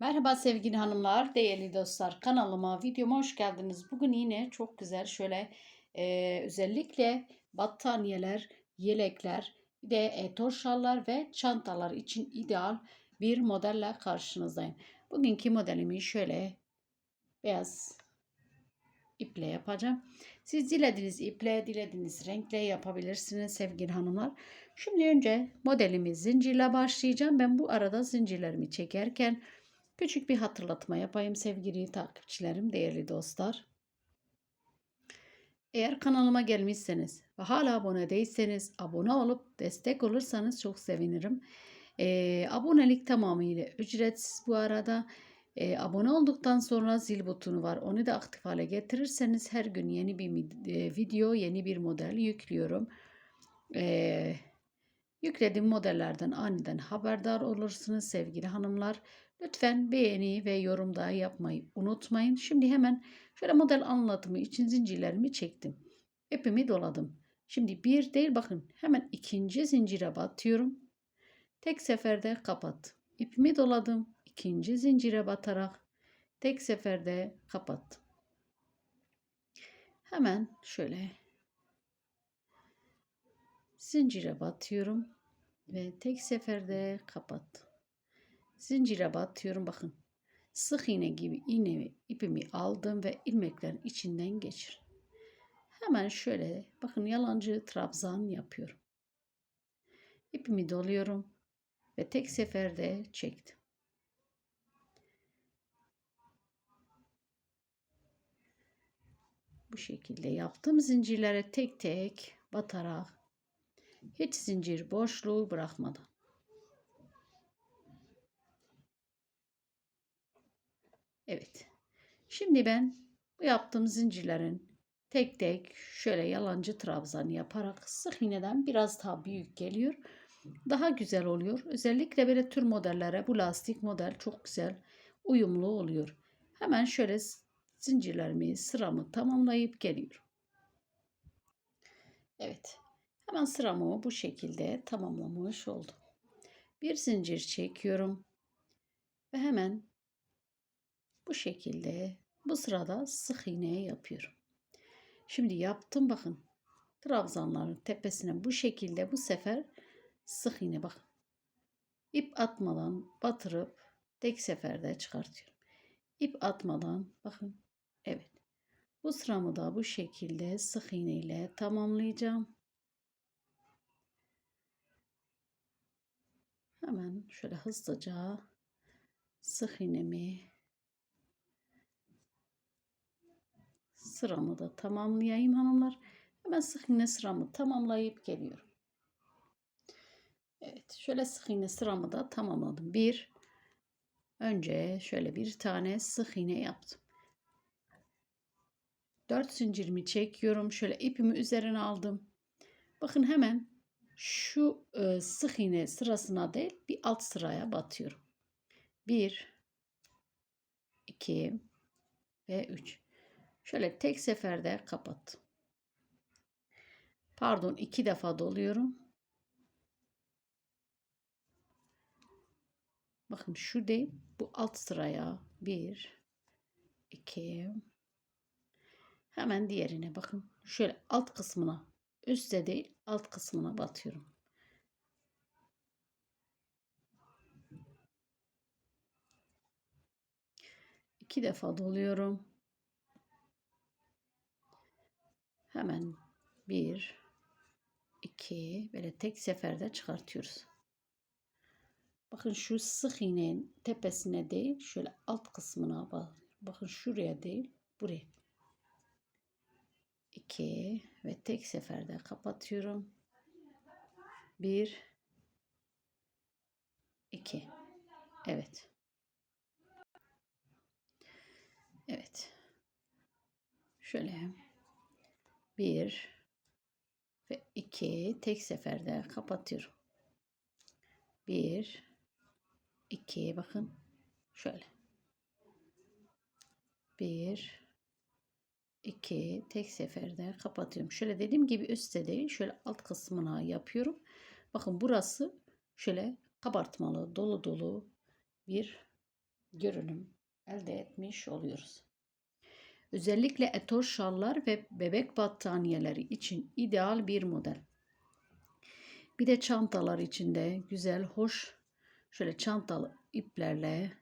Merhaba sevgili hanımlar, değerli dostlar. Kanalıma, videoma hoş geldiniz. Bugün yine çok güzel şöyle e, özellikle battaniyeler, yelekler, bir de etor şallar ve çantalar için ideal bir modelle karşınızdayım. Bugünkü modelimi şöyle beyaz iple yapacağım. Siz dilediğiniz iple, dilediğiniz renkle yapabilirsiniz sevgili hanımlar. Şimdi önce modelimi zincirle başlayacağım. Ben bu arada zincirlerimi çekerken Küçük bir hatırlatma yapayım sevgili takipçilerim, değerli dostlar. Eğer kanalıma gelmişseniz ve hala abone değilseniz abone olup destek olursanız çok sevinirim. E, abonelik tamamıyla ücretsiz bu arada. E, abone olduktan sonra zil butonu var. Onu da aktif hale getirirseniz her gün yeni bir video, yeni bir model yüklüyorum. E, yüklediğim modellerden aniden haberdar olursunuz sevgili hanımlar. Lütfen beğeni ve yorum da yapmayı unutmayın. Şimdi hemen şöyle model anlatımı için zincirlerimi çektim. İpimi doladım. Şimdi bir değil bakın hemen ikinci zincire batıyorum. Tek seferde kapat. İpimi doladım. ikinci zincire batarak tek seferde kapattım. Hemen şöyle zincire batıyorum ve tek seferde kapattım zincire batıyorum bakın. Sık iğne gibi iğnemi ipimi aldım ve ilmeklerin içinden geçir. Hemen şöyle bakın yalancı trabzan yapıyorum. İpimi doluyorum ve tek seferde çektim. Bu şekilde yaptım zincirlere tek tek batarak hiç zincir boşluğu bırakmadan Evet. Şimdi ben bu yaptığım zincirlerin tek tek şöyle yalancı trabzan yaparak sık iğneden biraz daha büyük geliyor. Daha güzel oluyor. Özellikle böyle tür modellere bu lastik model çok güzel uyumlu oluyor. Hemen şöyle zincirlerimi sıramı tamamlayıp geliyorum. Evet. Hemen sıramı bu şekilde tamamlamış oldum. Bir zincir çekiyorum. Ve hemen bu şekilde bu sırada sık iğne yapıyorum. Şimdi yaptım bakın. Trabzanların tepesine bu şekilde bu sefer sık iğne bakın. İp atmadan batırıp tek seferde çıkartıyorum. İp atmadan bakın. Evet. Bu sıramı da bu şekilde sık iğne ile tamamlayacağım. Hemen şöyle hızlıca sık iğnemi sıramı da tamamlayayım hanımlar. Hemen sık iğne sıramı tamamlayıp geliyorum. Evet şöyle sık iğne sıramı da tamamladım. Bir önce şöyle bir tane sık iğne yaptım. Dört zincirimi çekiyorum. Şöyle ipimi üzerine aldım. Bakın hemen şu e, sık iğne sırasına değil bir alt sıraya batıyorum. Bir, iki ve üç. Şöyle tek seferde kapat. Pardon iki defa doluyorum. Bakın şu değil. Bu alt sıraya bir, iki. Hemen diğerine bakın. Şöyle alt kısmına üstte değil alt kısmına batıyorum. İki defa doluyorum. Hemen bir, iki böyle tek seferde çıkartıyoruz. Bakın şu sık iğnenin tepesine değil şöyle alt kısmına bak. Bakın şuraya değil buraya. İki ve tek seferde kapatıyorum. Bir, iki. Evet. Evet. Şöyle 1 ve 2 tek seferde kapatıyorum. 1 2 bakın şöyle. 1 2 tek seferde kapatıyorum. Şöyle dediğim gibi üstte değil şöyle alt kısmına yapıyorum. Bakın burası şöyle kabartmalı dolu dolu bir görünüm elde etmiş oluyoruz. Özellikle etor şallar ve bebek battaniyeleri için ideal bir model. Bir de çantalar içinde güzel, hoş şöyle çantalı iplerle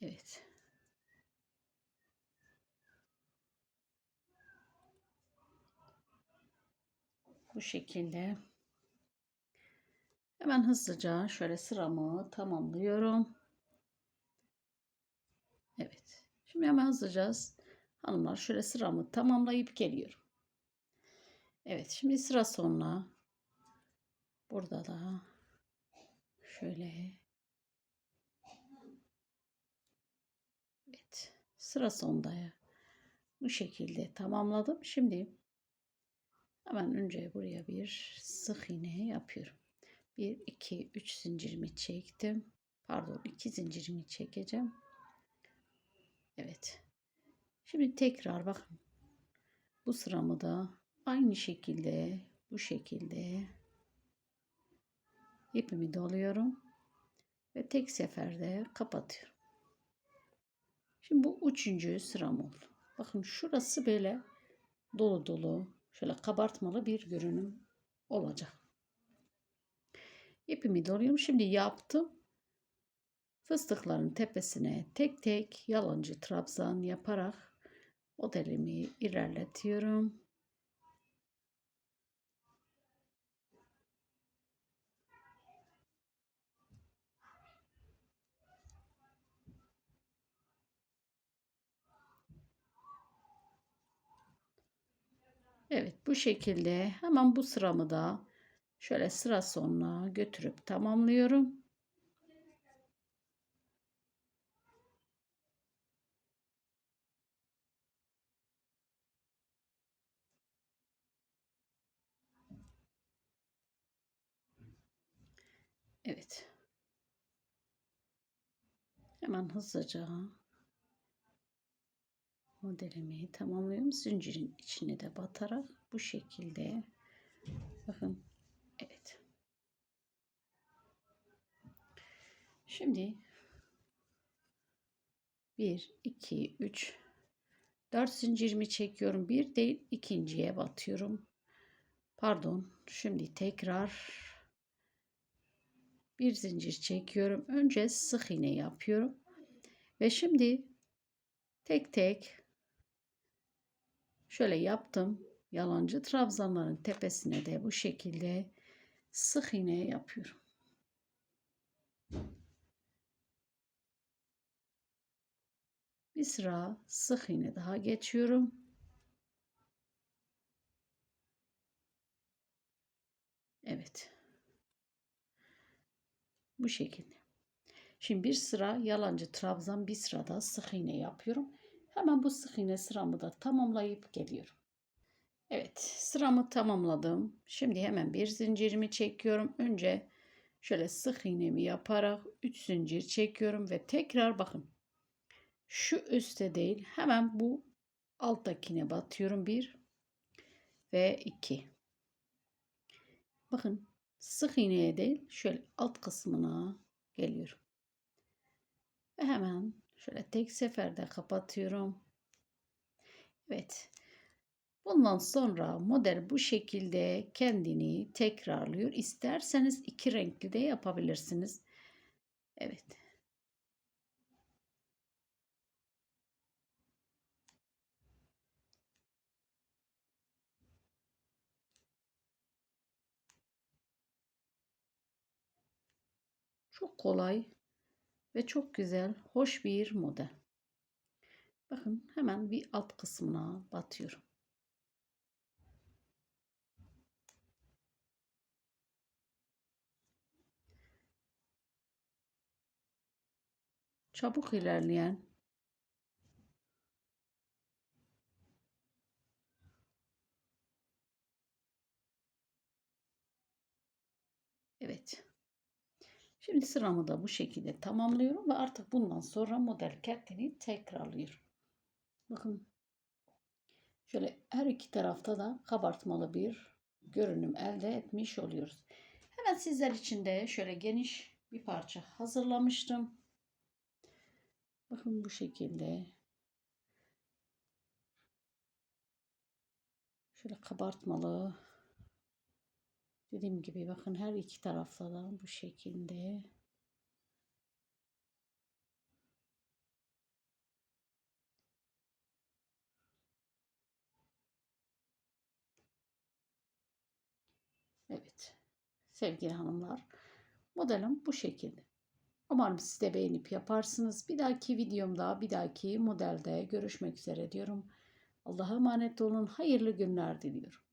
Evet. Bu şekilde. Hemen hızlıca şöyle sıramı tamamlıyorum. Evet. Şimdi hemen hızlıca hanımlar şöyle sıramı tamamlayıp geliyorum. Evet. Şimdi sıra sonuna burada da şöyle Evet. Sıra sonda bu şekilde tamamladım. Şimdi hemen önce buraya bir sık iğne yapıyorum. 1 2 3 zincirimi çektim. Pardon 2 zincirimi çekeceğim. Evet. Şimdi tekrar bakın. Bu sıramı da aynı şekilde bu şekilde ipimi doluyorum ve tek seferde kapatıyorum. Şimdi bu üçüncü sıram oldu. Bakın şurası böyle dolu dolu şöyle kabartmalı bir görünüm olacak. İpimi doluyorum. Şimdi yaptım. Fıstıkların tepesine tek tek yalancı trabzan yaparak modelimi ilerletiyorum. Evet bu şekilde hemen bu sıramı da şöyle sıra sonuna götürüp tamamlıyorum. Evet. Hemen hızlıca modelimi tamamlıyorum. Zincirin içine de batarak bu şekilde bakın evet. Şimdi 1 2 3 4 zincirimi çekiyorum. Bir değil ikinciye batıyorum. Pardon. Şimdi tekrar bir zincir çekiyorum. Önce sık iğne yapıyorum. Ve şimdi tek tek Şöyle yaptım. Yalancı trabzanların tepesine de bu şekilde sık iğne yapıyorum. Bir sıra sık iğne daha geçiyorum. Evet. Bu şekilde. Şimdi bir sıra yalancı trabzan bir sırada sık iğne yapıyorum. Hemen bu sık iğne sıramı da tamamlayıp geliyorum. Evet sıramı tamamladım. Şimdi hemen bir zincirimi çekiyorum. Önce şöyle sık iğnemi yaparak 3 zincir çekiyorum ve tekrar bakın. Şu üstte değil hemen bu alttakine batıyorum. 1 ve 2. Bakın sık iğneye değil şöyle alt kısmına geliyorum. Ve hemen Şöyle tek seferde kapatıyorum. Evet. Bundan sonra model bu şekilde kendini tekrarlıyor. İsterseniz iki renkli de yapabilirsiniz. Evet. Çok kolay ve çok güzel, hoş bir model. Bakın hemen bir alt kısmına batıyorum. Çabuk ilerleyen Evet. Şimdi sıramı da bu şekilde tamamlıyorum ve artık bundan sonra model kendini tekrarlıyor. Bakın şöyle her iki tarafta da kabartmalı bir görünüm elde etmiş oluyoruz. Evet sizler için de şöyle geniş bir parça hazırlamıştım. Bakın bu şekilde. Şöyle kabartmalı. Dediğim gibi bakın her iki tarafta da bu şekilde. Evet. Sevgili hanımlar. Modelim bu şekilde. Umarım siz de beğenip yaparsınız. Bir dahaki videomda, bir dahaki modelde görüşmek üzere diyorum. Allah'a emanet olun. Hayırlı günler diliyorum.